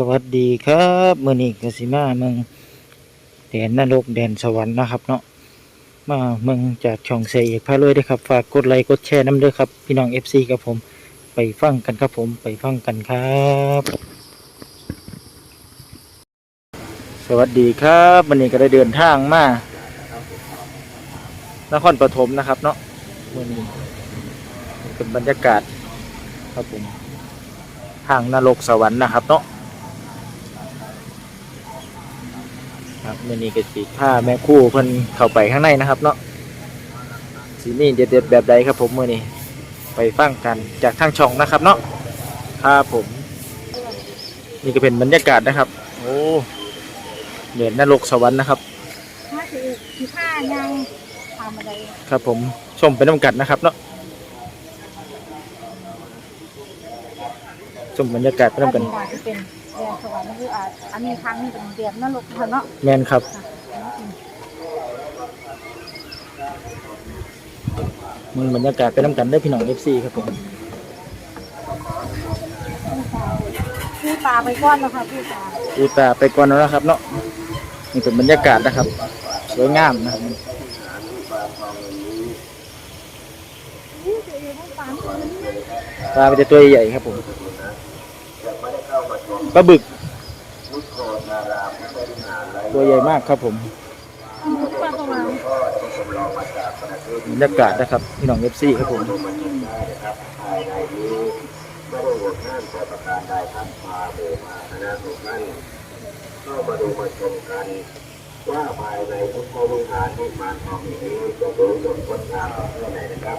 สวัสดีครับมื่อนี้กสิมาเมืองแดนนรกแดนสวรรค์นะครับเนาะมาเมืองจากช่องเสียเอกพาเลยด้วยครับ ฝากกดไลค์กดแชร์น้ำด้วยครับ พี่น้องเอฟซีกับผมไปฟังกันครับผมไปฟังกันครับ สวัสดีครับวันนี้ก็ได้เดินทางมานครปฐมนะครับเนาะมือนี้เป็นบรรยากาศครับผมทางนรกสวรรค์นะครับเนาะ ครับมื่อนี้ก็สีผ้าแม่คู่เพิ่นเข้าไปข้างในนะครับ เนาะสีนี่เด็ดๆแบบใดครับผมมื่อนี้ไปฟังกันจากทางช่องนะครับ เนาะครับผม นี่ก็เป็นบรรยากาศนะครับ โอ้เด่นนรกสวรรค์นะครับถ้าคือคือผ้ายังทำอะไรครับผมชมไปน้ำกัดนะครับเนาะชมบรรยากาศไปน้ำกันก็จะ เป็นเรียนสวรรค์คืออาจอันนี้ครั้งนี้เป็นเรียนนรกเนาะแมนครับ มึงบรรยากาศไปน้ำกันได้อพี่น้องเอฟซีครับผมพี่ปลาไปก้อนแล้วค่ะพี่ปลาดูตาไปก่อนแล้วนะครับ เนาะนี่เป็นบรรยากาศนะครับ สวยงามนะครับพี่จะเรียนให้ปลาปลาเป็นตัวใหญ่ๆครับผม ปลาบึก ตัวใหญ่มากครับผมปลาประมาณบรรยากาศนะครับพี่น้องเอฟซีครับผมเข้ามาดูมาชมกันว่าภายในพุทธวิหารที่มาทองนี้จะสวยสดงดงามแค่ไหนนะครับ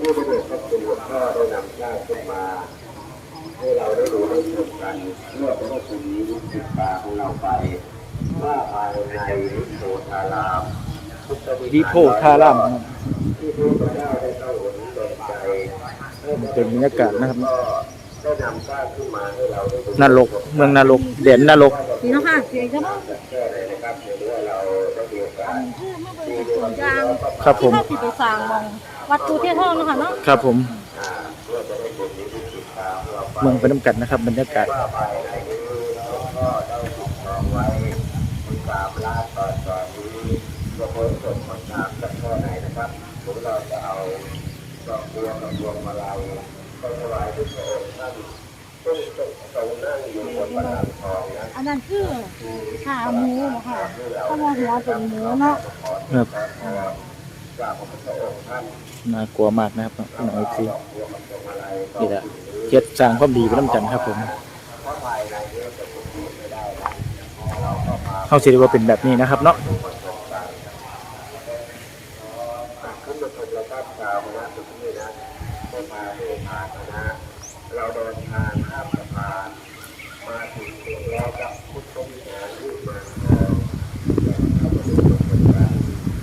ผู้ประเด็จพระคุณหลวงพ่อได้นำชาติขึ้นมา ให้เราได้ดูได้ชมกันเมื่อพระคุณนี้ติดตาของเราไปว่าภายในวิโพธารามพุทธวิวิหารโพธารามนะครับที่พระพุทธเจ้าได้เข้าหนเดินใจให้เป็นบรรยากาศนะครับก็ได้นำชาติขึ้นมาให้เราได้ดูนรกเมืองนรกเด่นนรกนี่เนาะค่ะเสียงจะบ้างแค่ไหนนะครับเดี๋ยวนี้เราได้มีโอกาสคือเมื่อเบอร์ส่วนยางครับผมที่เข้าติดไปสร้างมองวัดตูเทศทองเนาะค่ะเนาะครับผม เพื่อจะได้เป็นนิมิตติดตาม เราไปเมืองไปน้ำกันนะครับบรรยากาศว่าภายในนี้เราก็ได้ถูกรองไว้มีกราบลาดตอนตอนนี้ก็พ้นสดคนงามจากข้อไหนนะครับผมเราจะเอาดอกบัวกับดวงมาลัยก็ถวายที่พระองค์ท่านซึ่งทรงนั่งอยู่บนบันลังก์ทองนะอันนั้นคือขาหมูเนาะค่ะถ้ามองหัวเป็นหมูเนาะครับ น่ากลัวมากนะครับพี่น้องเอนี่แหละเจ็ดสร้างความดีไปน้ำจันครับผมเข้าสิว่าเป็นแบบนี้นะครับเนาะเราเดินทางข้ามสะพานมาถึงแล้วกับพุทธวิหารที่มาเมืองเข้ามาดูชมกัน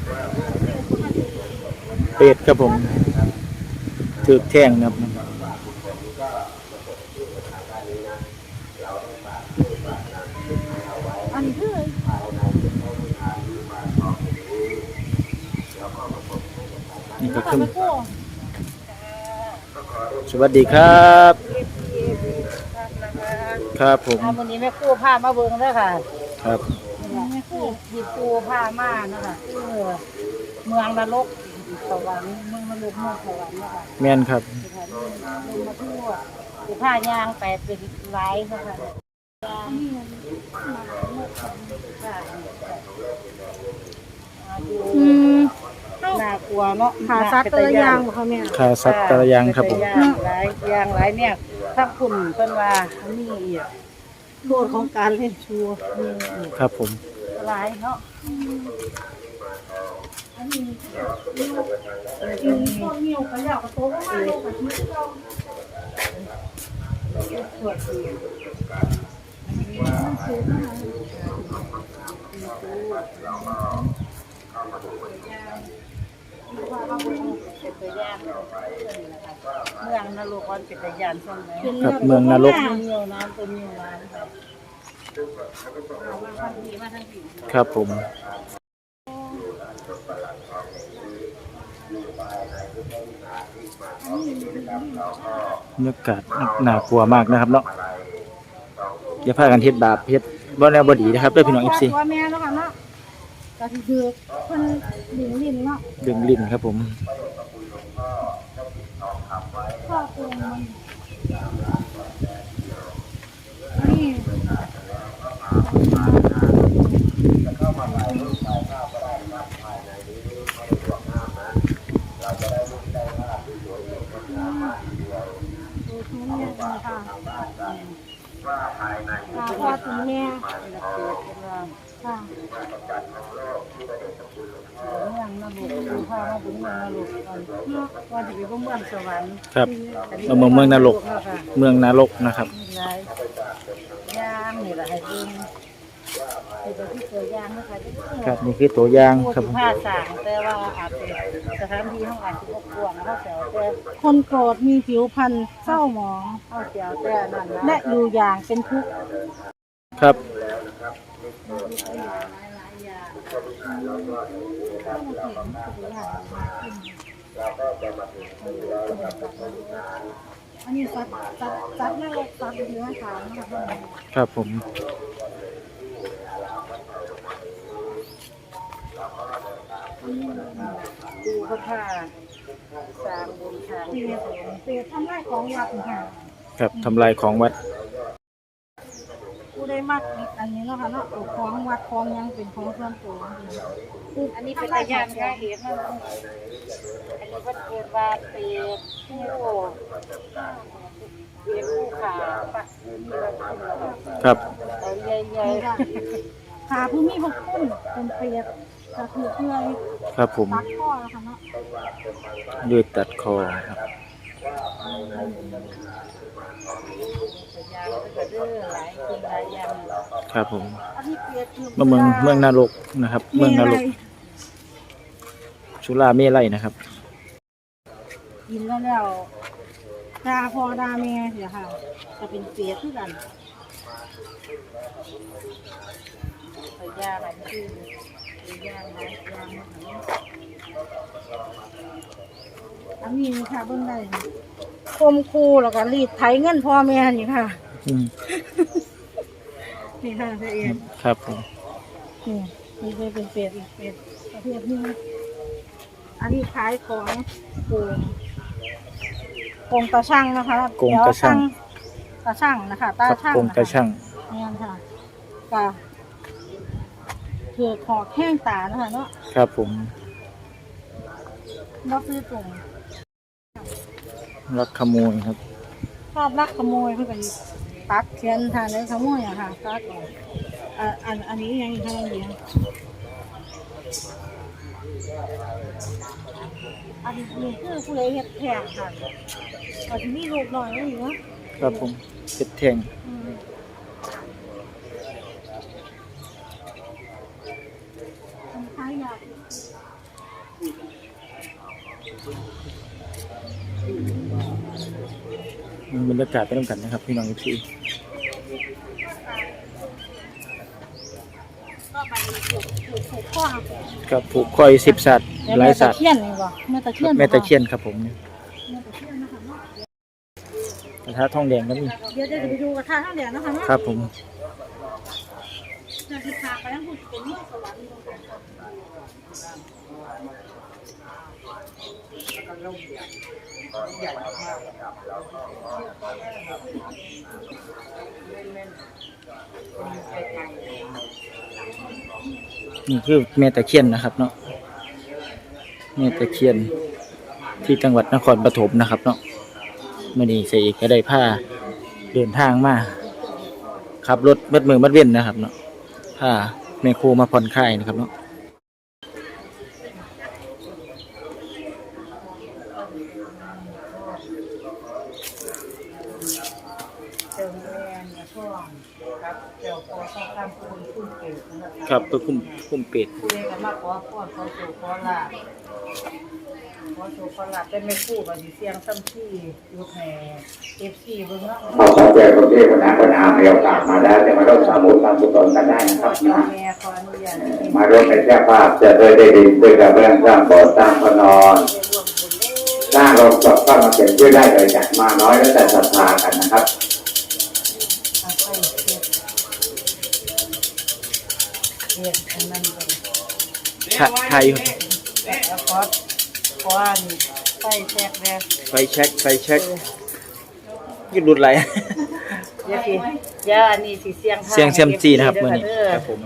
ว่าภายในพุทธวิหารของพระ เป็ดครับผมถือแท่งนะครับอันนี้คือนี่ก็ปลาคือไปกู้สวัสดีครับ ครับผมอ่าวันนี้แม่กู้ผ้ามาเบิ่งเด้อค่ะครับ แม่กู้หยิบกู้ผ้ามาเนาะคะคือเมืองนรก สวรรค์เมืองนรกเมืองสวรรค์เนาะคะแม่นครับ สถานที่ลงมาทั่วคือผ้ายางแปดเป็นหลายเนาะค่ะยางนี่มันมาเมื่อของผ้าอืมน่ากลัวเนาะขาซัดแตะยางบ่ค่ะแม่คาสัตตะยางครับผม ยางหลายยางหลายเนี่ยถ้าคุณเพิ่นว่ามีอีกโทษของการเล่นชัวร์มีอีกครับผม หลายเนาะ กินต้นนิ้วกันแล้วก็โตก็มาเลยค่ะชีวิตเราเป็นตัวอย่างเมืองนรกมันเป็นตัวอย่างช่วงไหนครับเมืองนรกตัวเหนียวน้ำตัวเหนียวน้ำค่ะมาทางผีมาทางผีครับผม บรรยากาศน่ากลัวมากนะครับเนาะเอย่าพากันเฮ็ดบาปเฮ็ดบ่แนวบ่ดีนะครับเด้อพี่น้อง FC ว่าแม่แล้วกันเนาะก็คือเพิ่นดินดินเนาะดึงลิ้นครับผมข้อตัวมันนี่ ดูทุเรียนค่ะค่ะพอถึงแม่ค่ะ เมืองนรกดูพามาถึงเมือง นรกก่อนว่าจะไปเมืองสวรรค์ครับเอาเมืองเมืองนรกแล้วค่ะเมืองนรกนะครับมีหลายย่างนี่แหละให้ดูนี่เป็นที่ตัวย่างนะคะที่ครับนี่คือตัวอย่างพูดครับถึงผ้าสางแต่ว่าอาจจะสถานที่ห้องอาจจะบกวนเขาแถวแต่คนโกรธมีผิวพรรณเศร้าหมองเขาแถวแต่นั่นและนะอยู่อย่างเป็นทุกข์ครับอั นนี้ซัดซัดซัดแม่ซัดเนื้อขาวนะคะครับผมดูเขาผ้าสางบนทางเปรียบเปรียบทำลายของวัดค่ะครับทำลายของวัดผู้ ได้มากอันนี้เนาะค่ะเนาะเอาของวัดของยังเป็นของส่วนตัวคืออันนี้เป็นตะยานค่ะเห็นมันอันนี้มันเกิดว่าเปรียบผู้เปรียบผู้ขาปะมีเราขึ้นแล้วครับเอาใหญ่นี่ค่ะขาผู้มีพกคุณเป็นเปรียบกระถือเพื่อยครับผมตัดข้อนะคะเนาะยืดตัดคอครับ คนหลายอย่างครับผมอันนี้เปรียบคือเมืองเมืองนรกนะครับ เมืองนรกชุราเมลัยนะครับ กินแล้วแล้วดาพอดาแม่เดี๋ยวค่ะจะเป็นเปรียบที่กันตะยานอะไรคือตะยานหลายอย่างนะคะ อันนี้ค่ะเบิ่งได้คมคูแล้วก็รีดไถเงินพ่อแม่นี่ค่ะ อืมนี่ค่ะตัวเองครับผมนี่นี่เคยเป็นเป็ดอีกเป็ดประเภทหนึงอันนี้ขายของโกงโกงตาช่างนะคะโกงตาช่างตาช่างนะคะตาครับช่างกงตาช่างนี่ค่ะกะเถือกหอกแห้งตานะคะเนาะครับผม บ่ซื้อตรงลักขโมยครับชอบลักขโมยเพื่อนก็อยู่ตัดเทียนทานเลยขโมยอะค่ะตัดออกอะอันอันนี้ยังอีกทางเดียวอันนี้คือผู้ใดเฮ็ดแพงค่ะอันที่นี่ลูกหน่อยนี่เนาะครับผมเป็ดแทง อืมอันท้ายอยาก บรรยากาศไปด้วยกันนะครับ พี่น้องอีพีก็ไปผูกผูกผูกข้อค่ะครับผูกคอยสิบสัตว์หลายสัตว์แม่ตะเคียนนี่บ่แม่ตะเคียนแม่ตะเคียนครับผมแม่ตะเคียนนะคะเนาะกระทะทองแดงก็มีเดี๋ยวจะไปดูกระทะข้างเดียวนะคะเนาะครับผมจะศึกษาไปทั้งหมดเป็นเรื่องสวรรค์ นี่คือแม่ตะเคียนนะครับ เนาะแม่ตะเคียนที่จังหวัดนครปฐมนะครับ เนาะมื่อนี้เสยเอกก็ได้ผ้าเดินทางมาขับรถมัดมือมัดเว้นนะครับ เนาะผ้าแม่ครูมาผ่อนคลายนะครับเนาะ เติมแรงเนี่ยช่วงครับเดี๋ยวพอต้องทำคุณคุณเกิดนะครับครับเพื่อคุ้มคุ้มเป็ดผู้ใดก็มาขอพรขอโชคขอลาภขอโชคขอลาภเป็นแม่ครู่บัดนี้เสียงซ้ำที่อยู่แห่เอฟซีเบิ่งเนาะขอขอบใจพระเทพนาพนามีโอกาสมาแล้วจะมาร่วมสามุทสามกุศลกันได้นะขคอรับเจ้านะ แม่ขออนุญาตให้มาร่วมเป็นเจ้าภาพจะได้ได้ดีด้วยกับเรื่องสร้างโบสถ์สร้างพระนอนได้ร่วมบุญเด้อสร้างโรงศพก็มาเขียนชื่อได้เลยจากมาน้อยแล้วแต่ศรัทธากันนะครับเอาไปเก็บเรียนอันนั้นเลยไทยไทยแล้วก็ก้อนไฟแทกแล้วไฟแช็คไฟแช็คยืดรุดไหลยาสียาอันนี้สีเสียงไทยเสียงเซียมซีนะครับมื้อนี้เด้อครับผม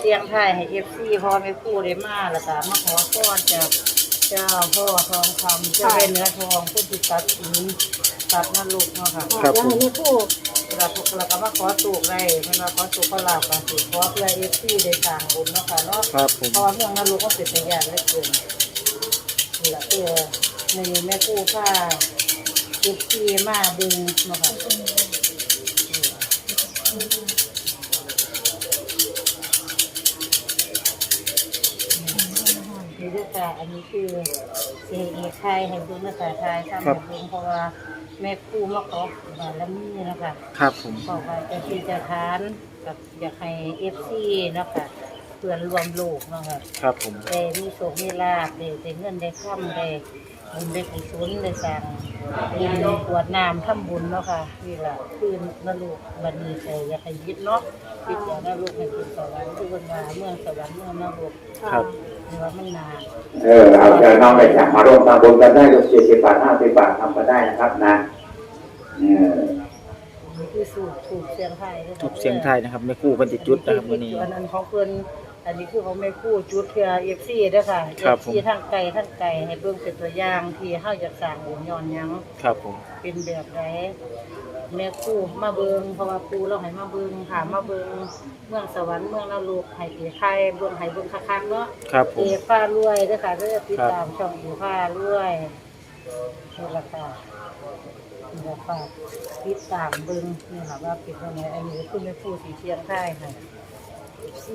เสียงไทยให้เอฟซีพ่อไม่คู่ได้มาแล้วก็มาขอพรจาก เจ้าพ่อทองคำเจ้าเป็นเนื้อทองผู้ติดตัดสินตัดนรกเนาะค่ะครับแล้วผมให้แม่คู่เราเราก็มาขอสูกได้เพิ่นว่าขอสูกเขาลาบกันสิขอเพื่อเอฟซีได้สร้างบุญเนาะค่ะเนาะครับผม เพราะว่าเรื่องนรกก็เป็นตัวอย่างเหลือเกินนี่แหละเพื่อในแม่กู้ค่าเอฟซีมาดึงเนาะค่ะ ค่ะอันนี้คือเสียเอกไทยให้ดูภาษาไทยทำให้ดูเพราะว่าแม่ครู่มาขอบารมีนะคะครับผมบอกว่าจะที่จะทานกับอยากให้เอฟซีเนาะค่ะเพื่อนรวมลูกเนาะค่ะครับผมได้มีโชคมีลาบได้ได้เงินได้ค่ำได้บุญได้กุศลได้สร้างดินกวดน้ำทำบุญเนาะค่ะนี่แหละคืนนรกบันนี้ใจอยากให้ยึดเนาะยึดจากนรกให้เป็นสวรรค์ทุกคนว่าเมืองสวรรค์เมืองนรกครับ นี่ว่ามันนานเออเอาเชิญน้องไปจากมาร่วมทำบุญกันได้ก็สี่สิบบาทห้าสิบบาททำกันได้นะครับนะเออนี่คือสูตรถูกเสียงไทยด้อค่ะทุกเสียงไทยนะครับแม่ครู่เพิ่นสิจุดนะครับมื้อนี้ อันนั้นของเพิ่นอันนี้คือของแม่ครู่จุดเพื่อ FC เด้อค่ะครับผม FC ทั้งไกลทั้งไกลให้เบิ่งเป็นตัวอย่างที่เฮาอยากสร้างบุญย้อนหยัง ครับผมเป็นแบบใด แม่ครู่มาเบิ่งเพราะว่าครูเราให้มาเบิ่งหามาเบิ่งเมืองสวรรค์เมืองนรกให้เอกไทยเบิ่งให้เบิ่งคักๆเนาะครับผเอมกฟ้ารวยเด้อค่ะเด้อติดครับตามช่องเอกฟ้ารวยนี่ล่ะค่ะนี่ล่ะค่ะติดตามเบิ่งนี่ค่ะว่าเป็นจังไดอันนี้คือแม่ครู่สีเชียงไทยค่ะ FC